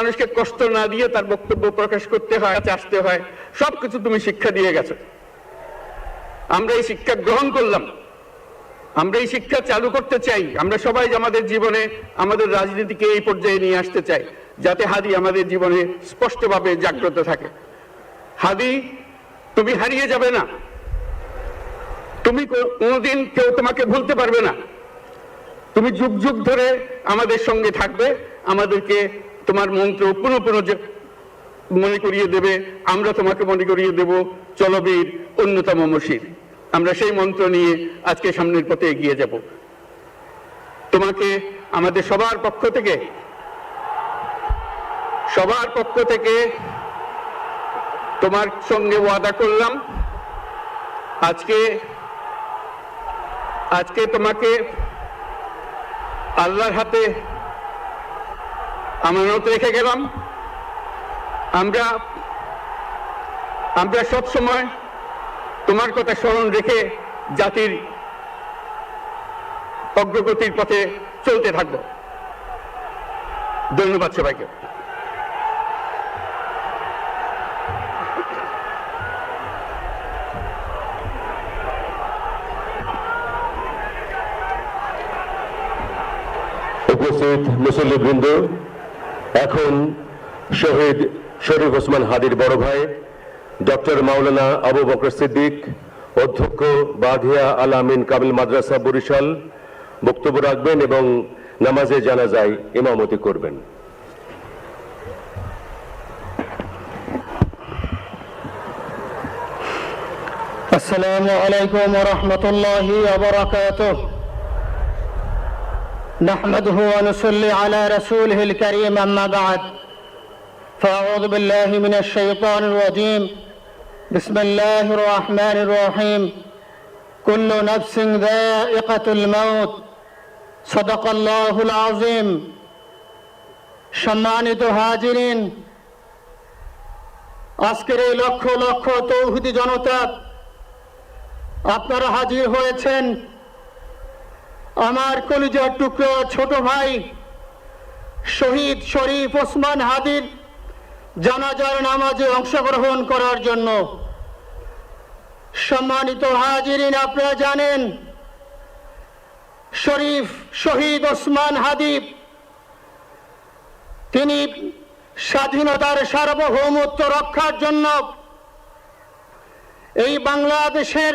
মানুষকে কষ্ট না দিয়ে তার বক্তব্য প্রকাশ করতে হয় আসতে হয়, সবকিছু তুমি শিক্ষা দিয়ে গেছো। আমরা এই শিক্ষা গ্রহণ করলাম। আমরা এই শিক্ষা চালু করতে চাই। আমরা সবাই আমাদের জীবনে আমাদের রাজনীতিকে এই পর্যায়ে নিয়ে আসতে চাই, যাতে হাদি আমাদের জীবনে স্পষ্টভাবে জাগ্রত থাকে। হাদি, তুমি হারিয়ে যাবে না। তুমি কোনোদিন কেউ তোমাকে ভুলতে পারবে না। তুমি যুগ যুগ ধরে আমাদের সঙ্গে থাকবে, আমাদেরকে তোমার মন্ত্র পুনঃ পুনঃ মনে করিয়ে দেবে, আমরা তোমাকে মনে করিয়ে দেব চলবীর অন্যতম মসির আমরা সেই মন্ত্র নিয়ে আজকে সামনের পথে এগিয়ে যাব। তোমাকে আমাদের সবার পক্ষ থেকে, সবার পক্ষ থেকে তোমার সঙ্গে ওয়াদা করলাম। আজকে আজকে তোমাকে আল্লাহর হাতে আমানত রেখে গেলাম। আমরা আমরা সব সময় তোমার কথা স্মরণ রেখে জাতির অগ্রগতির পথে চলতে থাকব। ধন্যবাদ সবাইকে। উপস্থিত মুসল্লিবৃন্দ এখন শহীদ শরীফ ওসমান হাদির বড় ভাই, ডক্টর মাওলানা আবু বকর সিদ্দিক, অধ্যক্ষ বাঘিয়া আল আমিন কাবিল মাদ্রাসা বরিশাল, বক্তব্য রাখবেন এবং নামাজে জানা যায় ইমামতি করবেন। আসসালামু আলাইকুম রহমতুল্লাহ আবরাকাতুহ نحمده ونصلي على رسوله الكريم أما بعد فأعوذ بالله من الشيطان الرجيم بسم الله الرحمن الرحيم كل نفس ذائقة الموت صدق الله العظيم সম্মানিত হাজিরিন আজকের এই লক্ষ লক্ষ তৌহিদি জনতা আপনারা হাজির হয়েছেন আমার কলিজার টুকরো ছোট ভাই শহীদ শরীফ ওসমান হাদির জানাজার নামাজে অংশগ্রহণ করার জন্য। সম্মানিত হাজিরিন, আপনারা জানেন, শরীফ শহীদ ওসমান হাদিব তিনি স্বাধীনতার সার্বভৌমত্ব রক্ষার জন্য এই বাংলাদেশের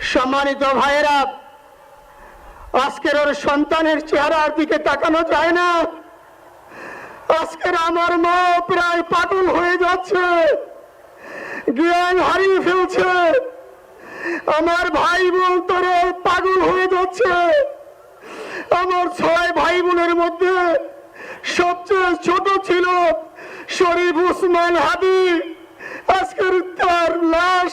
সম্মানিত ভাইয়েরা, আজকের ওর সন্তানের চেহারার দিকে তাকানো যায় না। আজকের আমার মা প্রায় পাগল হয়ে যাচ্ছে। জ্ঞান হারিয়ে ফেলছে। আমার ভাই বোন তোর পাগল হয়ে যাচ্ছে। আমার ছয় ভাই বোনের মধ্যে সবচেয়ে ছোট ছিল শরীফ উসমান হাবি আজকের তার লাশ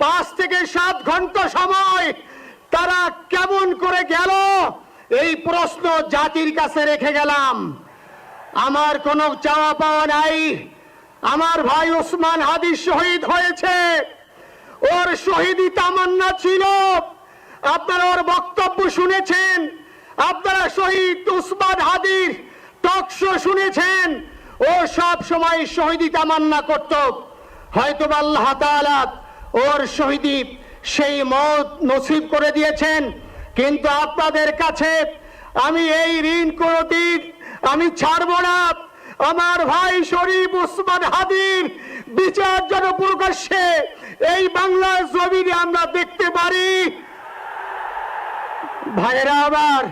পাঁচ থেকে সাত ঘণ্টা সময় তারা কেমন করে গেল? এই প্রশ্ন জাতির কাছে রেখে গেলাম। আমার কোনো চাওয়া পাওয়া নাই। আমার ভাই ওসমান হাদি শহীদ হয়েছে। ওর শহীদি তামান্না ছিল। আপনারা ওর বক্তব্য শুনেছেন। আপনারা শহীদ উসমান হাদির টকশো শুনেছেন। ও সব সময় শহীদি তামান্না করত। হয়তো আল্লাহ তাআলা ওর শহীদি সেই মত নসিব করে দিয়েছেন। কিন্তু আপনাদের কাছে আমি এই ঋণ কোনদিন আমি ছাড়বো না। আমার ভাই শরীফ উসমান হাদির বিচার যেন প্রকাশ্যে এই বাংলার জমিনে আমরা দেখতে পারি। ভাইয়েরা, আবার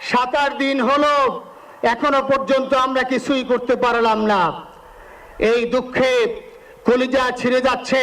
সাত আট দিন হলো, এখনও পর্যন্ত আমরা কিছুই করতে পারলাম না। এই দুঃখে কলিজা ছিঁড়ে যাচ্ছে।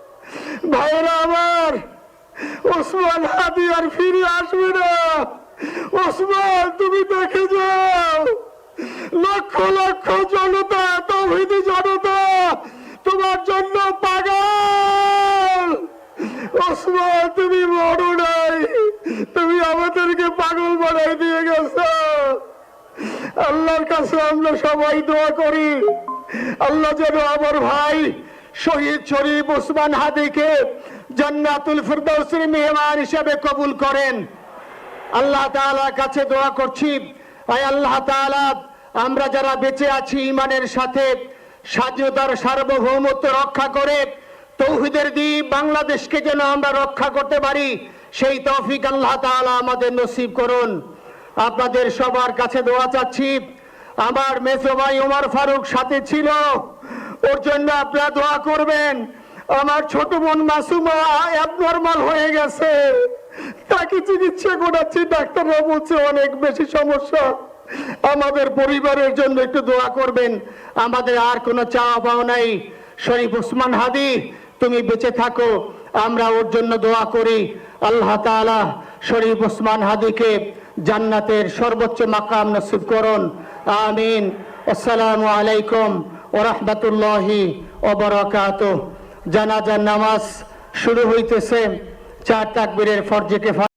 ভাইরা আমার, ওসমান হাদি আর ফিরে আসবে না। ওসমান, তুমি দেখে যাও। লক্ষ লক্ষ জনতা, তৌহিদি জনতা, তোমার জন্য পাগল। ওসমান, তুমি বড় নাই। তুমি আমাদেরকে পাগল বানাই দিয়ে গেছো। আল্লাহর কাছে আমরা সবাই দোয়া করি। আল্লাহ যেন আমার ভাই শহীদ শরীফ ওসমান হাদিকে জান্নাতুল ফিরদৌসের মেহমান হিসেবে কবুল করেন। আল্লাহ তাআলার কাছে দোয়া করছি। আয় আল্লাহ তাআলা, আমরা যারা বেঁচে আছি ইমানের সাথে, স্বাধীনতার সার্বভৌমত্ব রক্ষা করে, তৌহিদের দ্বীপ বাংলাদেশকে যেন আমরা রক্ষা করতে পারি, সেই তৌফিক আল্লাহ তাআলা আমাদের নসিব করুন। আপনাদের সবার কাছে দোয়া চাচ্ছি। আমার মেজো ভাই ওমর ফারুক সাথে ছিল। ওর জন্য আপনারা দোয়া করবেন। আমার ছোট বোন মাসুমা অ্যাবনর্মাল হয়ে গেছে। তাকে চিকিৎসা করাচ্ছি ডাক্তাররা বলছে অনেক বেশি সমস্যা। আমাদের পরিবারের জন্য একটু দোয়া করবেন। আমাদের আর কোনো চাওয়া পাওয়া নাই। শরীফ উসমান হাদি, তুমি বেঁচে থাকো। আমরা ওর জন্য দোয়া করি। আল্লাহ তাআলা শরীফ উসমান হাদিকে জান্নাতের সর্বোচ্চ মাকাম নসিব করুন। আমিন। আসসালামু আলাইকুম। ওয়া রাহমাতুল্লাহি ওয়া জানাজার নামাজ শুরু হইতেছে। চার তাকবীরের ফরজে